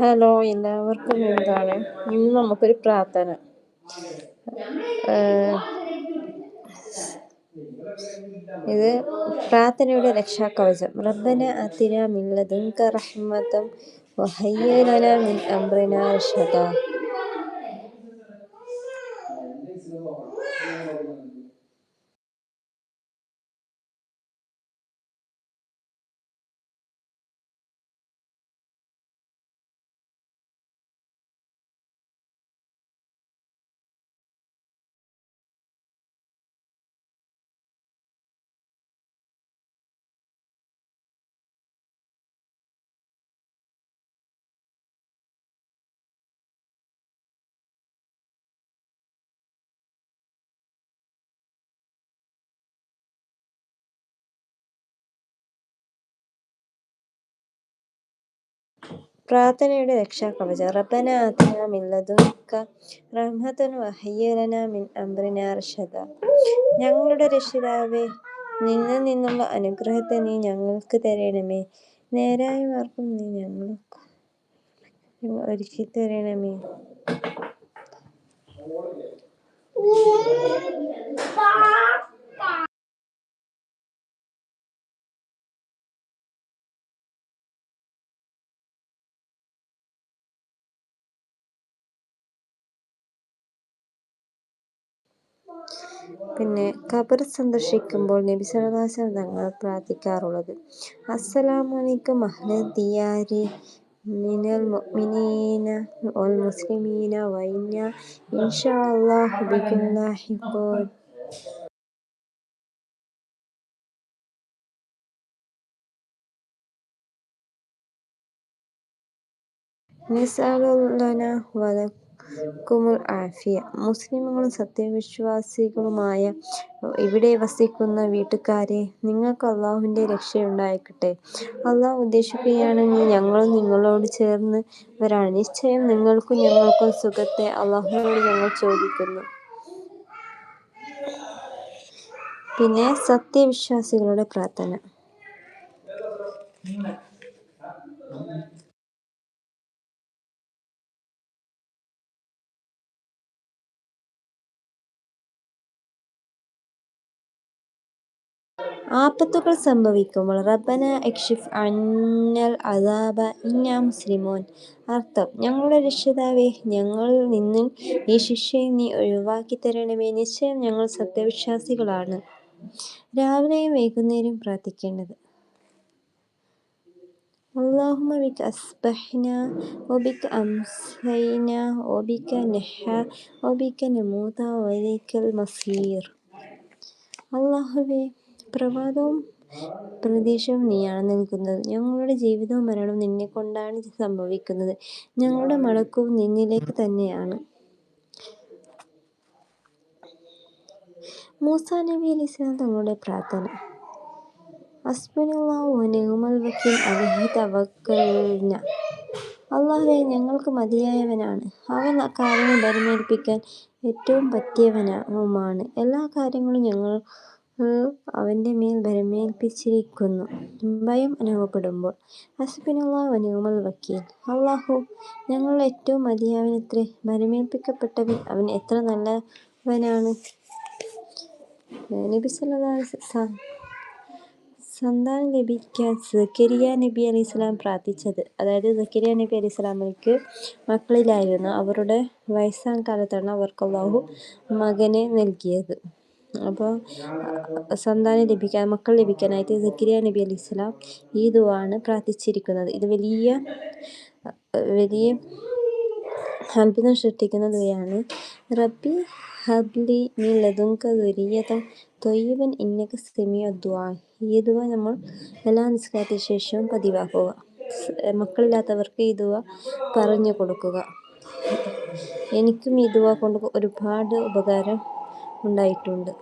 Hello എല്ലാവർക്കും എന്താണ്? ഇന്ന് നമുക്കൊരു പ്രാർത്ഥന. ഇത് പ്രാർത്ഥനയുടെ രക്ഷാകവചം. റബ്ബന അതിന മിൻ ലദുൻക وهيّ لنا من أمرنا رشدا. പ്രാർത്ഥനയുടെ രക്ഷാകവചം. റബ്ബന റഹ്മതൻ വഹയ്യലന മിൻ ഞങ്ങളുടെ രക്ഷിതാവേ നിന്നിൽ നിന്നുള്ള അനുഗ്രഹത്തെ നീ ഞങ്ങൾക്ക് തരണമേ. നേരായ മാർഗം നീ ഞങ്ങൾക്ക് ഒരുക്കി തരണമേ. പിന്നെ ഖബർ സന്ദർശിക്കുമ്പോൾ നബി സല്ലല്ലാഹു തങ്ങൾ പ്രാർത്ഥിക്കാറുള്ളത് അസ്സലാമു അലൈക്കും അഹ്ല ദിയാരി മിനൽ മുഅ്മിനീന വൽ മുസ്ലിമീന അല്ലാഹു വലക്കുമുൽ ആഫിയ. മുസ്ലിമുകളും സത്യവിശ്വാസികളുമായ ഇവിടെ വസിക്കുന്ന വീട്ടുകാരെ നിങ്ങൾക്ക് അള്ളാഹുവിന്റെ രക്ഷയുണ്ടായിക്കട്ടെ അള്ളാഹു ഉദ്ദേശിക്കുകയാണെങ്കിൽ ഞങ്ങളും നിങ്ങളോട് ചേർന്നവരാണ് നിശ്ചയം നിങ്ങൾക്കും ഞങ്ങൾക്കും സുഖത്തെ അള്ളാഹുവിനോട് ഞങ്ങൾ ചോദിക്കുന്നു. പിന്നെ സത്യവിശ്വാസികളുടെ പ്രാർത്ഥന. ആപത്തുകൾ സംഭവിക്കുമ്പോൾ റബ്ബന ഇക്ഷിഫ് അന്നൽ അദാബ ഇന്നാ മുസ്ലിമൂൻ അർത്ഥം ഞങ്ങളുടെ രക്ഷിതാവേ ഞങ്ങളിൽ നിന്ന് ഈ ശിക്ഷയെ നീ ഒഴിവാക്കി തരണമേ നിശ്ചയം ഞങ്ങൾ സത്യവിശ്വാസികളാണ് രാവിലെയും വൈകുന്നേരവും പ്രാർത്ഥിക്കേണ്ടത് اللهم بك أصبحنا وبك أمسينا وبك نحيا وبك نموت وإليك المصير അള്ളാഹുവേ പ്രഭാതവും പ്രതീക്ഷയും നീയാണ് നൽകുന്നത് ഞങ്ങളുടെ ജീവിതവും മരണവും നിന്നെ കൊണ്ടാണ് സംഭവിക്കുന്നത്. ഞങ്ങളുടെ മടക്കവും നിന്നിലേക്ക് തന്നെയാണ്. മൂസ നബി അലൈഹി തങ്ങളുടെ പ്രാർത്ഥന. അള്ളാഹുവെ ഞങ്ങൾക്ക് മതിയായവനാണ്. അവൻ കാര്യങ്ങൾ ഭരമേൽപ്പിക്കാൻ ഏറ്റവും പറ്റിയവനുമാണ് എല്ലാ കാര്യങ്ങളും ഞങ്ങൾ അവന്റെ മേൽ ഭരമേൽപ്പിച്ചിരിക്കുന്നു ഭയം അനുഭവപ്പെടുമ്പോൾ വനിഅമൽ വക്കീൽ അള്ളാഹു ഞങ്ങൾ ഏറ്റവും മതിയായവനത്രേ ഭരമേൽപ്പിക്കപ്പെട്ടവൻ അവൻ എത്ര നല്ലവനാണ്. സന്താനം ലഭിക്കാൻ സക്കരിയ നബി അലൈഹി സ്വലാം പ്രാർത്ഥിച്ചത്. അതായത് സക്കരിയ നബി അലൈഹി സ്വലാമിക്ക് മക്കളിലായിരുന്നു. അവരുടെ വയസ്സാം കാലത്താണ് അവർക്ക് അള്ളാഹു മകനെ നൽകിയത്. അപ്പോൾ സന്താനം ലഭിക്കാൻ മക്കൾ ലഭിക്കാനായിട്ട് സക്കരിയ നബി അലി ഇസ്ലാം ഈ ദുവാണ് പ്രാർത്ഥിച്ചിരിക്കുന്നത്. ഇത് വലിയ വലിയ അത്ഭുതം സൃഷ്ടിക്കുന്ന ദുവയാണ് റബ്ബി ഹബ്ലി നീ ലതുങ്ക ദുരിയതം തൊയ്യവൻ ഇന്നക സെമിയ ദുആ. ഈ ദുവ നമ്മൾ എല്ലാ നിസ്കാരത്തിന് ശേഷവും പതിവാക്കുക. മക്കളില്ലാത്തവർക്ക് ഈ ദുവ പറഞ്ഞു കൊടുക്കുക. എനിക്കും ഈ ദുവ കൊണ്ട് ഒരുപാട് ഉപകാരം ഉണ്ടായിട്ടുണ്ട്.